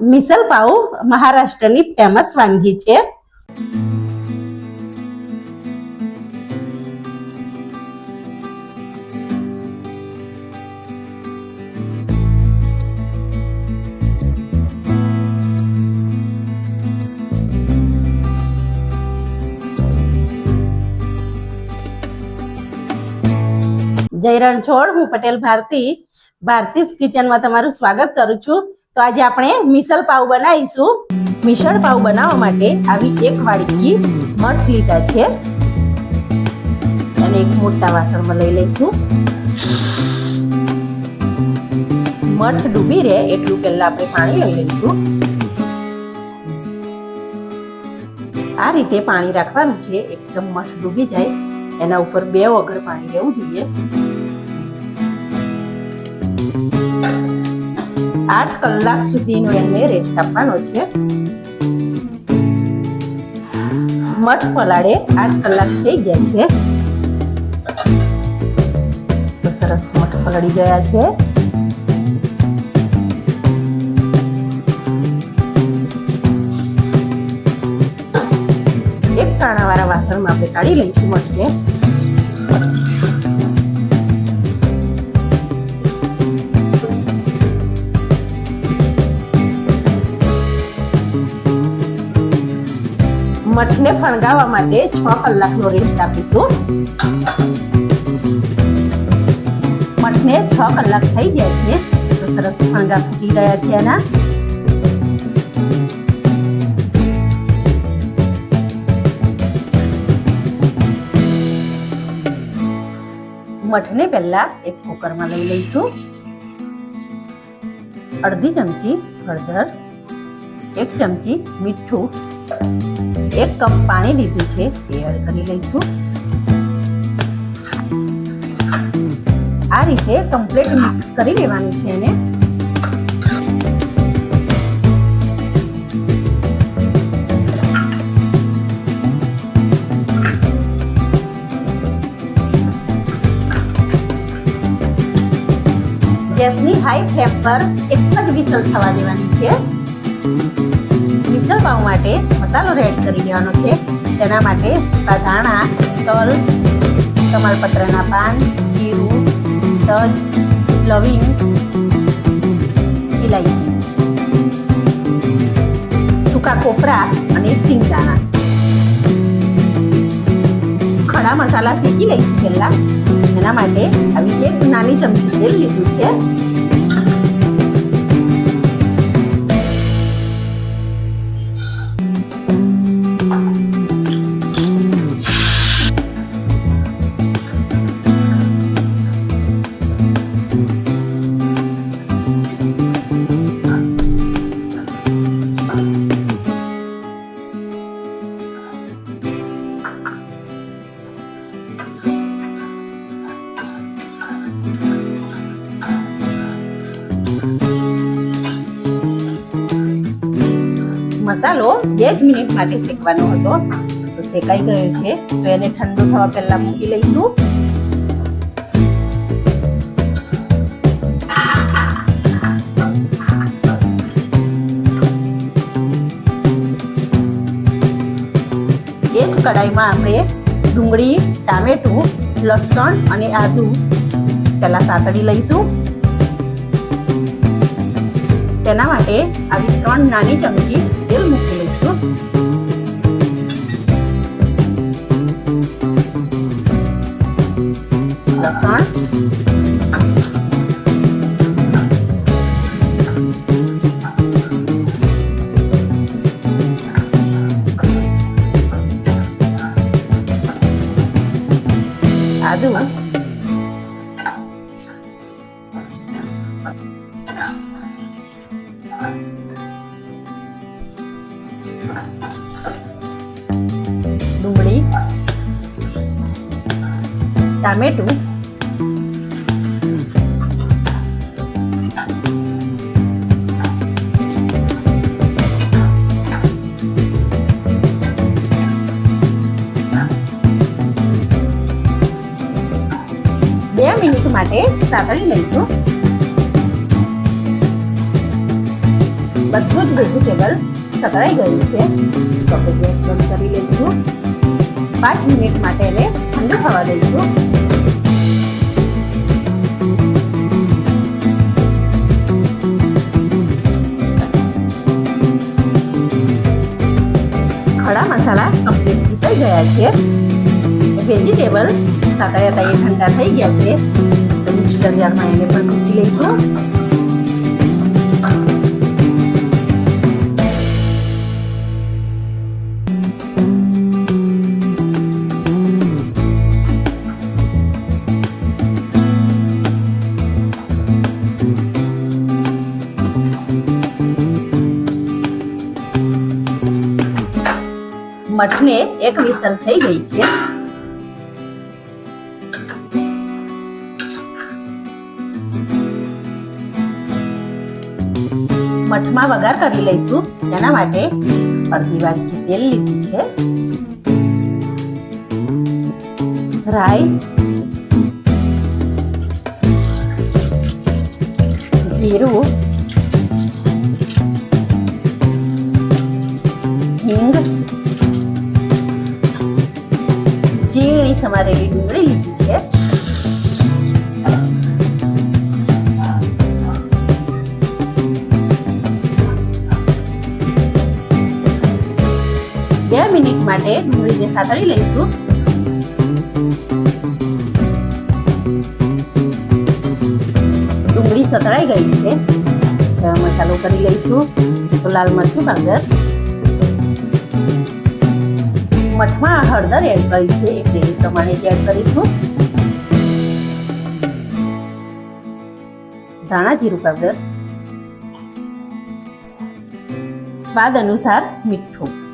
મિસલ પાઉ મહારાષ્ટ્રની ફેમસ વાનગી છે. જય રણછોડ હું પટેલ ભારતી, ભારતીસ કિચનમાં તમારું સ્વાગત કરું છું. તો આજે આપણે મિસલ પાઉ બનાવીશું. મિસળ પાઉ બનાવવા માટે આવી એક વાડકી મઠ લીધા છે. અને એક મોટા વાસણમાં લઈ લઈશું. મઠ ડૂબી રહે એટલું પહેલા આપણે પાણી લઈ લઈશું. આ રીતે પાણી રાખવાનું છે. એકદમ મઠ ડૂબી જાય. એના ઉપર બે વગર પાણી લેવું જોઈએ. આઠ કલાક સુધીનો એને રેસ્ટ આપવાનો છે. મઠ પલાળે આઠ કલાક થઈ ગયા છે. તો સરસ મઠ પલળી ગયા છે. એક કાણાવાળા વાસણમાં આપણે કાઢી લઈશું મઠને. મઠને ફણગાવવા માટે છ કલાકનો રેસ્ટ આપીશું. મઠને છ કલાક થઈ ગયા છે, તો સરસ ફણગા ફૂટી રહ્યા છે એના મઠને પહેલા એક કુકરમાં લઈ લઈશું. અડધી ચમચી હળદર, એક ચમચી મીઠું એક કપ પાણી લીધું છે એ એડ કરી લઈશું. આ રીતે કમ્પ્લીટ મિક્સ કરી લેવાનું છે એને. ગેસની હાઈ ફ્લેમ પર એક જ વિસલ થવા દેવાની છે. પાઉં માટે મસાલો રેડ કરી લેવાનો છે. તેના માટે સૂકા ધાણા, તલ, તમાલપત્રના પાન, જીરું, તજ, લવિંગ ઇલાયચી સૂકા કોપરા અને સિંગદાણા. ખડા મસાલા શેકી લઈશું પહેલાં. એના માટે આવી એક નાની ચમચી તેલ લીધું છે. મસાલો બે જ મિનિટ માટે શેકવાનો હતો. તો શેકાઈ ગયો છે. તો એને ઠંડુ થવા પહેલા મૂકી લઈશું. એ જ કડાઈમાં આપણે ડુંગળી, ટામેટું, લસણ અને આદુ પહેલા સાતળી લઈશું. તેના માટે આવી ત્રણ નાની ચમચી તેલ મૂકી લઈશું લસણ ટામેટું બે મિનિટ માટે સાતળી લઈશું. બધું જ વેજીટેબલ સતળાઈ ગયું છે. તો ગેસ બંધ કરી લઈશું. પાંચ મિનિટ માટે એને ઠંડુ થવા દઈશું મસાલા કમ્પ્લીટ પીસાઈ ગયા છે. વેજીટેબલ સાતળ્યા એ ઠંડા થઈ ગયા છે. મિક્સર જારમાં એને પણ પીસી લઈશું. મઠને એક વિસલ થઈ ગઈ છે. મઠમાં વઘાર કરી લઈશું. તેના માટે અડધી વાટકી તેલ લીધું છે. રાઈ. જીરું. સમારેલી ડુંગળી લીધી છે? બે મિનિટ માટે ડુંગળીને સાતળી લઈશું. ડુંગળી સતળાઈ ગઈ છે. મસાલો કરી લઈશું. તો લાલ મરચું પાવડર મઠમાં હળદર એડ કરી છે. એટલે એ પ્રમાણે જ એડ કરીશું. ધાણા જીરું પાવડર. સ્વાદ અનુસાર મીઠું.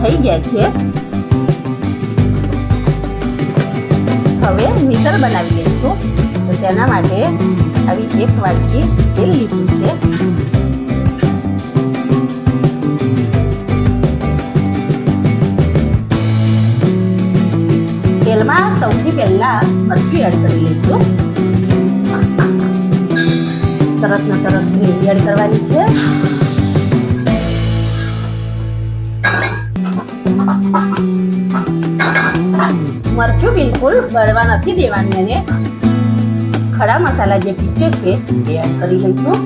થઈ ગયા છે. હવે મિસળ બનાવી લઈશું તો તેના માટે આવી એક વાટકી તેલ લીધું છે. તેલમાં સૌથી પહેલા મરચું એડ કરી લઈશું સરસ ને સરસ ગ્રેવી એડ કરવાની છે. મરચું બિલકુલ બળવા નથી દેવાની અને ખડા મસાલા જે પીસ્યો છે એ એડ કરી લઈશું.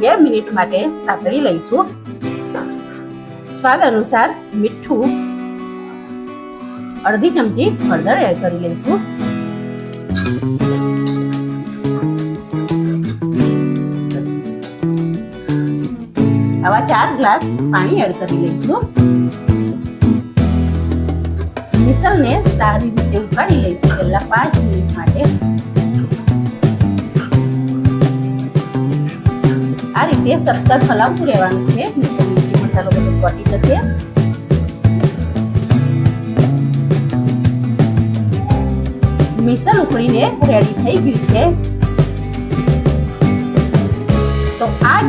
બે મિનિટ માટે સાતળી લઈશું. સ્વાદ અનુસાર મીઠું અડધી ચમચી હળદર એડ કરી લઈશું. ચાર ગ્લાસ પાણી એડ કરી લઈશું. મિસલને સારી રીતે ઉકાળી લઈશું પહેલા પાંચ મિનિટ માટે. આ રીતે સતત હલાવતું રહેવાનું છે. મિરચી મસાલો બધો ચોટી જશે. મિસલ ઉકળીને રેડી થઈ ગયું છે.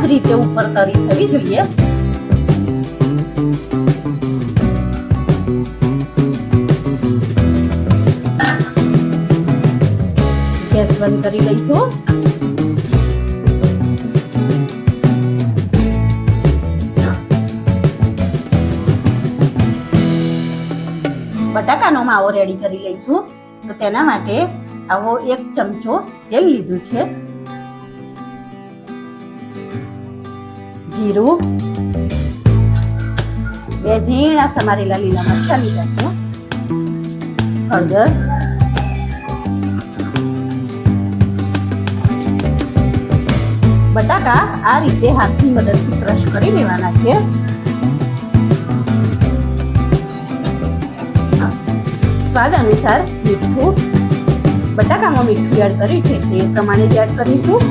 જ રીતે ઉપર તરી થવી જોઈએ. ગેસ બંધ કરી લઈશું. બટાકાનો માવો રેડી કરી લઈશું. તો તેના માટે આવો એક ચમચો તેલ લીધું છે. જીરું. બે ઝીણા સમારેલા લીલા મરચા લીધા છે હળદર. બટાકા આ રીતે હાથની મદદથી ક્રશ કરી લેવાના છે. સ્વાદ અનુસાર મીઠું. બટાકામાં મીઠું એડ કર્યું છે તે પ્રમાણે જ એડ કરીશું.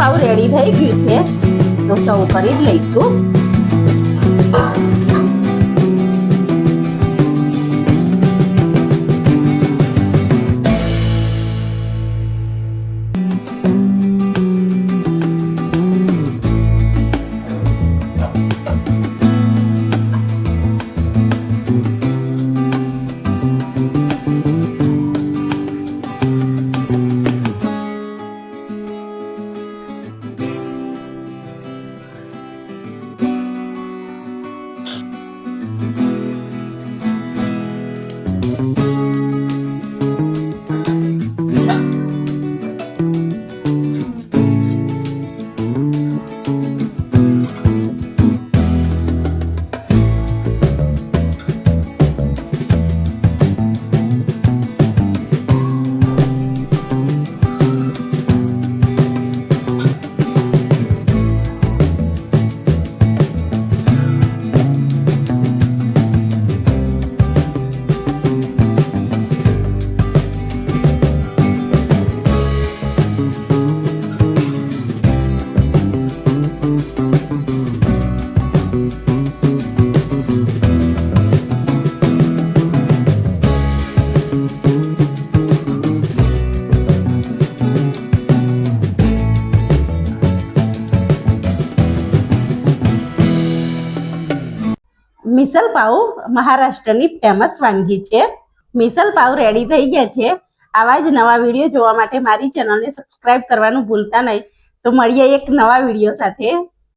પાવ રેડી થઈ ગયું છે. તો સૌ કરી લઈશું. મિસલ પાઉ મહારાષ્ટ્રની ફેમસ વાનગી છે. મિસલ પાઉ રેડી થઈ ગયા છે. આવા જ નવા વીડિયો જોવા માટે મારી ચેનલને સબસ્ક્રાઇબ કરવાનું ભૂલતા નહીં. તો મળીએ એક નવા વીડિયો સાથે.